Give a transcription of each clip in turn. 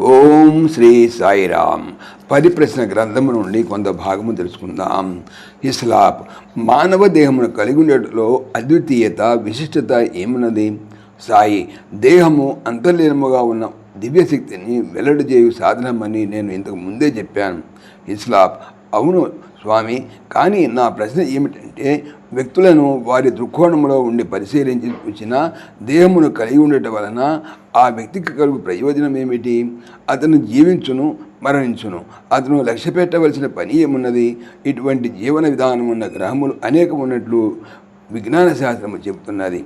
ఓం శ్రీ సాయిరామ్. పరిప్రశ్న గ్రంథము నుండి కొంత భాగము తెలుసుకుందాం. ఇస్లాప్. మానవ దేహమును కలిగి ఉండటంలో అద్వితీయత విశిష్టత ఏమున్నది? సాయి దేహము అంతర్లీనముగా ఉన్న దివ్యశక్తిని వెల్లడి చేయు సాధనమని నేను ఇంతకు ముందే చెప్పాను. ఇస్లాప్. అవును స్వామి కానీ నా ప్రశ్న ఏమిటంటే వ్యక్తులను వారి దృక్కోణంలో ఉండి పరిశీలించి చూసిన దేహమును కలిగి ఉండటం వలన ఆ వ్యక్తికి కలుగు ప్రయోజనం ఏమిటి? అతను జీవించును మరణించును. అతను లక్ష్య పెట్టవలసిన పని ఏమున్నది? ఇటువంటి జీవన విధానం ఉన్న గ్రహములు అనేకం ఉన్నట్లు విజ్ఞాన శాస్త్రము చెబుతున్నది.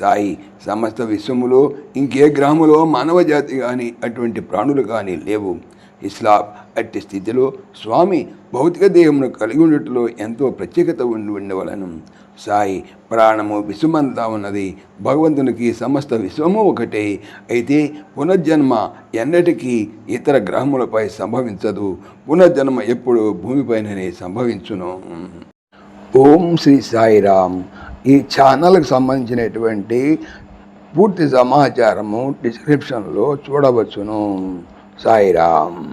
సాయి సమస్త విశ్వములో ఇంకే గ్రహములో మానవ జాతి కానీ అటువంటి ప్రాణులు కానీ లేవు. ఇస్లాం అట్టి స్థితిలో స్వామి భౌతిక దేహమును కలిగి ఉండటంలో ఎంతో ప్రత్యేకత ఉండి ఉండవలను. సాయి ప్రాణము విశ్వమంతా ఉన్నది. భగవంతునికి సమస్త విశ్వము ఒకటే. అయితే పునర్జన్మ ఎన్నటికీ ఇతర గ్రహములపై సంభవించదు. పునర్జన్మ ఎప్పుడు భూమిపైననే సంభవించును. ఓం శ్రీ సాయిరామ్ ఈ ఛానల్కి సంబంధించినటువంటి పూర్తి సమాచారము డిస్క్రిప్షన్లో చూడవచ్చును. సాయిరామ్